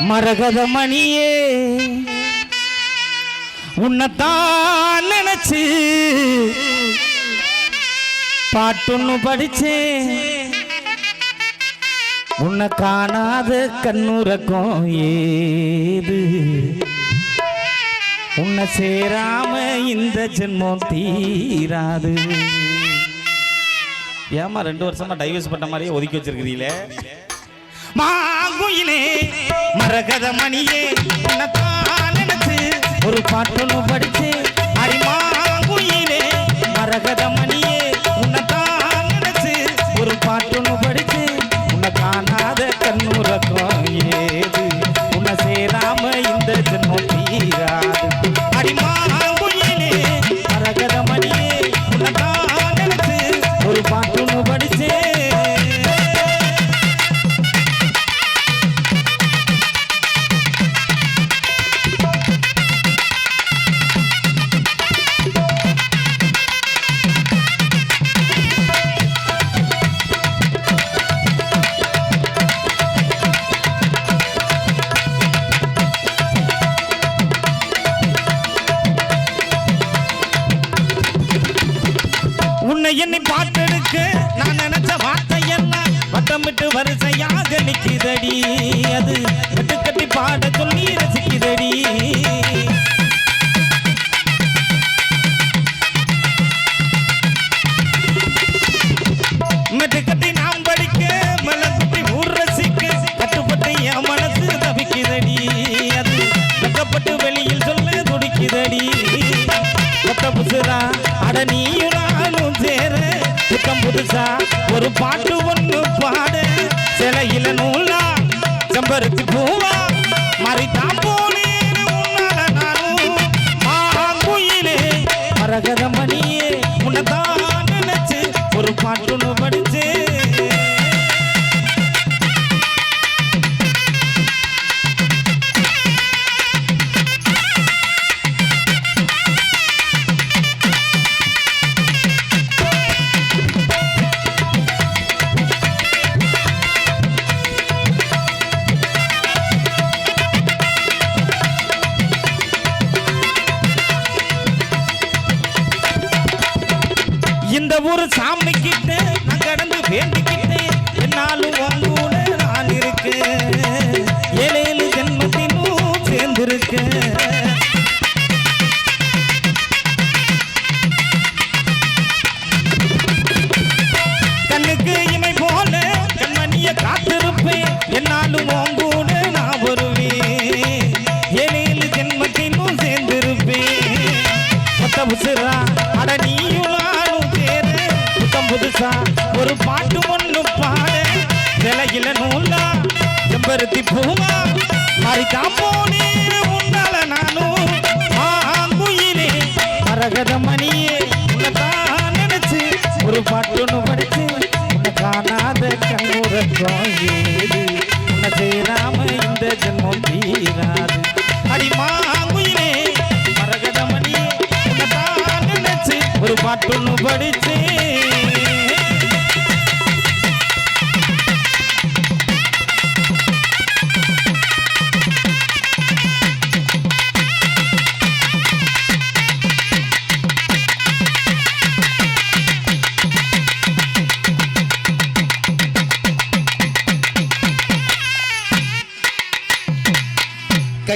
மரகத மணியே உன்னைத்தான் நினைச்சு பாட்டுன்னு படிச்சேன். உன்னை காணாத கண்ணுறக்கம் ஏது? உன்னை சேராம இந்த ஜென்மம் தீராது. ஏமா ரெண்டு வருஷமா டைவர்ஸ் பண்ண மாதிரியே ஒதுக்கி வச்சிருக்கிறீங்களே? மாங்குயிலே மரகத மணியே உன்னைத்தான் நினைச்சு ஒரு பாட்டொன்னு படிச்சு. அரிமாங்குயிலே மரகத மணியே உன்னைத்தான் நினைச்சு ஒரு பாட்டொன்னு படிச்சு. உன்னை காணாத கண்ணுறக்கம் உன்னை என்னை பாட்டெடுக்க. நான் நினைச்ச வார்த்தை எல்லாம் வட்டமிட்டு வரிசையாக நிக்குதடி. அது கட்டு கட்டி பாட சொல்லி ரசிக்குதடி. மெட்டு கட்டி நாம் படிக்க மலக்குட்டி ஊர் ரசிக்க கட்டுப்பட்டு என் மனசு தவிக்குதடி. அது வெக்கப்பட்டு வெளியில் சொல்ல துடிக்குதடி. கொத்த புசுரா அட நீயும் புத்தம் ஒரு பாட்டு ஒன்று பாடு. சிலையில நூலா செம்பருத்தி பூவா மறைத்தான் இந்த ஊரு சாமிக்கிட்டு நான் கடந்து வேண்டிக்கிட்டு என்னாலும் புதுசா ஒரு பாட்டு ஒண்ணு பாடு. விலையில நூலா செம்பருத்தி பூமா மாறிக்காம போனேன் உன்னால நானும் ஆங்குயிலே. மரகத மணியே உன்னைத்தான் நினைச்சு ஒரு பாட்டு ஒண்ணு படிச்சு உன்னை காணாத கண்ணுறக்கம் ஏது உன்னை சேராம இந்த ஜென்மம் தீராது அடி மாங்குயிலே மணியே உன்னைத்தான் நினைச்சு ஒரு பாட்டு ஒண்ணு படிச்சு